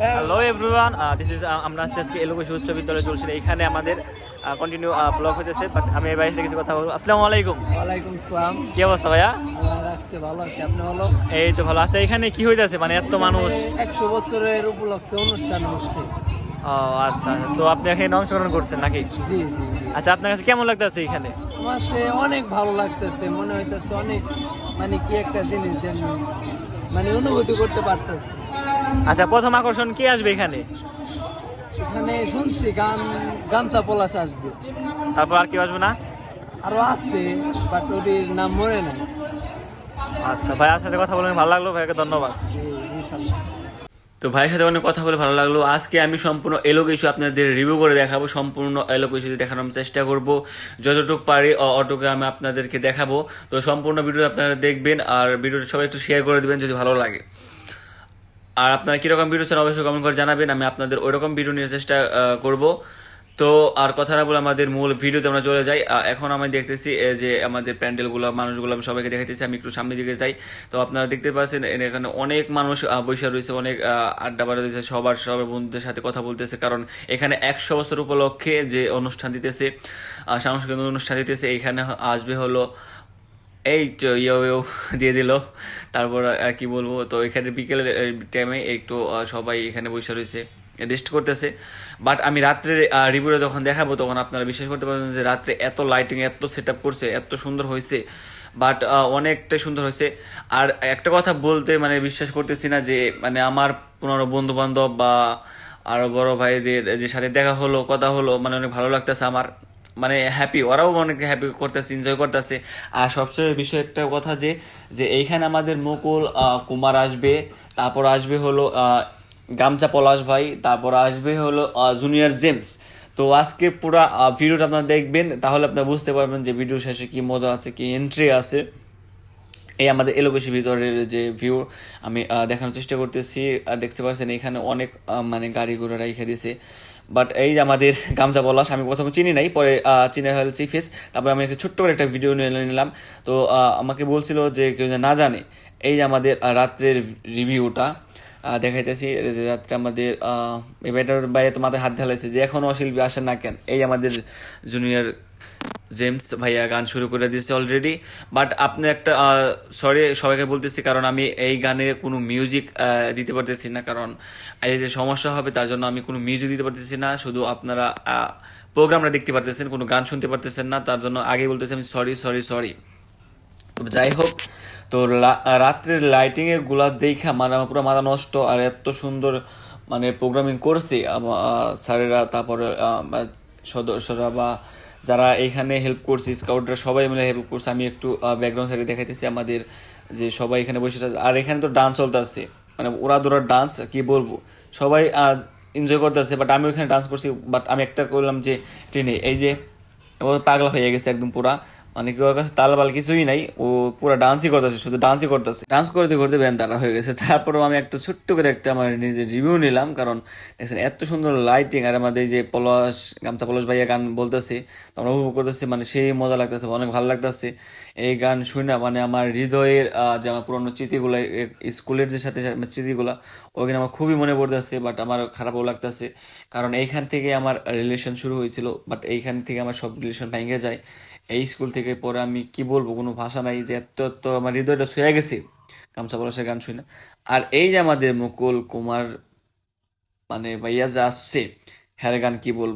Hello everyone this is আমরা আজকে এলোকেশ উচ্চ বিদ্যালয়ে চলছিল এখানে আমাদের কন্টিনিউ ব্লগ হতেছে বাট আমি এই বাড়িতে কিছু কথা বলব। আসসালামু আলাইকুম। ওয়ালাইকুম আসসালাম। কি অবস্থা ভাইয়া? রাখছে ভালো আছে। আপনি ভালো? এই তো ভালো আছে। এখানে কি হইতেছে? মানে এত মানুষ। একশো বছরের উপলক্ষে অনুষ্ঠান হচ্ছে। ও আচ্ছা। তো আপনি এখানে অংশগ্রহণ করছেন নাকি? জি জি আচ্ছা আপনার কাছে কেমন লাগতেছে এখানে? আমার অনেক ভালো লাগতেছে। মনে হইতেছে অনেক মানে কি একটা জিনিস মানে অনুভূতি করতে পারতেছে। আচ্ছা প্রথম আকর্ষণ কে আসবে এখানে? এখানে শুনছি গান গামছা পলাশ আসবে। তারপর আর কেউ আসবে না? আরও আসছে বাট ওটির নাম মনে নাই। আচ্ছা ভাইয়ার সাথে কথা বলে ভালো লাগল ভাইয়াকে ধন্যবাদ। তো ভাইয়ের সাথে অনেক কথা বলে ভালো লাগল। আজকে আমি সম্পূর্ণ এলোক ইস্যু আপনাদের রিভিউ করে দেখাবো সম্পূর্ণ এলোক ইস্যু দেখানোর চেষ্টা করব। যতটুকু পারি অটোকে আমি আপনাদেরকে দেখাবো। তো সম্পূর্ণ ভিডিও আপনারা দেখবেন আর ভিডিওটা সবাই একটু শেয়ার করে দেবেন যদি ভালো লাগে। আর আপনারা কীরকম ভিডিও চান অবশ্যই কমেন্ট করে জানাবেন, আমি আপনাদের ওইরকম ভিডিও নিয়ে চেষ্টা করব। তো আর কথা না বলে আমাদের মূল ভিডিওতে আমরা চলে যাই। এখন আমি দেখতেছি যে আমাদের প্যান্ডেলগুলো, মানুষগুলো আমি সবাইকে দেখাইতেছি, আমি একটু সামনের দিকে যাই। তো আপনারা দেখতে পাচ্ছেন এখানে অনেক মানুষ বসে রয়েছে, অনেক আড্ডা বাড়া রয়েছে, সবার সবার বন্ধুদের সাথে কথা বলতেছে, কারণ এখানে একশো বছর উপলক্ষে যে অনুষ্ঠান দিতেছে সাংস্কৃতিক অনুষ্ঠান দিতেছে, এখানে আসবে হলো এই ইয়ো দিয়ে দিল। তারপর আর কি বলব, তো এখানে বিকেলের টাইমে একটু সবাই এখানে বসে রয়েছে রেস্ট করতেছে। বাট আমি রাত্রে রিভিউটা যখন দেখাবো, তখন আপনারা বিশ্বাস করতে পারবেন যে রাত্রে এত লাইটিং এত সেট আপ করছে, এত সুন্দর হয়েছে। বাট অনেকটা সুন্দর হয়েছে। আর একটা কথা বলতে মানে বিশ্বাস করতেছি না যে মানে আমার পনেরো বন্ধু বান্ধব বা আরও বড় ভাইদের যে সাথে দেখা হলো, কথা হলো মানে অনেক ভালো লাগতেছে আমার। মানে হ্যাপি ওরাও অনেক হ্যাপি করতেছে এনজয় করতেছে। আর সবচেয়ে বিষয় একটা কথা যে যে এইখানে আমাদের মুকুল কুমার আসবে, তারপর আসবে হলো গামছা পলাশ ভাই, তারপর আসবে হলো জুনিয়র জেমস তো আজকে পুরা ভিডিওটা আপনারা দেখবেন, তাহলে আপনারা বুঝতে পারবেন যে ভিডিও শেষে কি মজা আছে, কি এন্ট্রি আছে। এই আমাদের এলোকেশি ভিতরের যে ভিউ আমি দেখানোর চেষ্টা করতেছি। দেখতে পাচ্ছেন এখানে অনেক মানে গাড়ি ঘোড়া রেখে দিয়েছে। বাট এই যে আমাদের গামছা বলাস আমি প্রথমে চিনি নাই, পরে চিনে ফেলছি ফেস তারপরে আমি একটা ছোট্ট করে একটা ভিডিও নিয়ে নিলাম। তো আমাকে বলছিল যে কেউ না জানে, এই যে আমাদের রাত্রের রিভিউটা দেখাইতেছি যে রাত্রে আমাদের ব্যাটার বাইরে তো মাথায় হাত ঢালাইছে যে এখনও শিল্পী আসে না কেন? এই আমাদের জুনিয়র জেমস ভাইয়া গান শুরু করে দিয়েছে অলরেডি বাট আপনি একটা সরি সবাইকে বলতেছি কারণ আমি এই গানের কোনো মিউজিক দিতে পারতেছি না। কারণ এই যে সমস্যা হবে, তার জন্য আমি কোনো মিউজিক দিতে পারতেছি না। শুধু আপনারা প্রোগ্রামটা দেখতে পারতেছেন, কোনো গান শুনতে পারতেছেন না। তার জন্য আগে বলতেছি আমি সরি সরি সরি যাই হোক তো রাত্রের লাইটিং এরগুলা দেখা মানে আমার পুরো মাথা নষ্ট আর এত সুন্দর মানে প্রোগ্রামিং করছে। স্যারেরা, তারপরে সদস্যরা বা যারা এখানে হেল্প করছে স্কাউটরা সবাই মিলে হেল্প করছে। আমি একটু ব্যাকগ্রাউন্ড সাইডে দেখাইতেছি আমাদের যে সবাই এখানে বসে আর এখানে তো ডান্স চলতেছে। মানে ওরা দোরা ডান্স কি বলব? সবাই এনজয় করতেছে বাট আমি ওখানে ডান্স করছি বাট আমি একটা করলাম যে, ট্রেনে, এই যে পাগলা হয়ে গেছে একদম পুরা। মানে কি ওর কাছে তাল বাল কিছুই নাই, ও পুরো ডান্সই করতেছে, শুধু ডান্সই করতেছে। ডান্স করতে করতে ব্যান তারা হয়ে গেছে। তারপরেও আমি একটা ছোট্ট করে একটা আমার নিজের রিভিউ নিলাম, কারণ দেখছেন, এত সুন্দর লাইটিং আর আমাদের যে পলাশ, গামছা পলাশ ভাইয়া গান বলতেছে, তো আমরা উপভোগ করতেছি মানে সেই মজা লাগতেছে, অনেক ভালো লাগতেছে। এই গান শুনে মানে আমার হৃদয়ের যে আমার পুরোনো স্মৃতিগুলো স্কুলের যে সাথে স্মৃতিগুলো ওইখানে আমার খুবই মনে পড়তেছে বাট আমার খারাপও লাগতেছে। কারণ এইখান থেকে আমার রিলেশন শুরু হয়েছিল বাট এইখান থেকে আমার সব রিলেশন ভেঙে যায়। এই স্কুল থেকে পরে আমি কি বলব, কোনো ভাষা নাই যে এত এত আমার হৃদয়টা ছুঁয়ে গেছে। গামছা পলাশের গান শুনে। আর এই যে আমাদের মুকুল কুমার মানে ভাইয়া যা আসছে হ্যার গান কি বলব?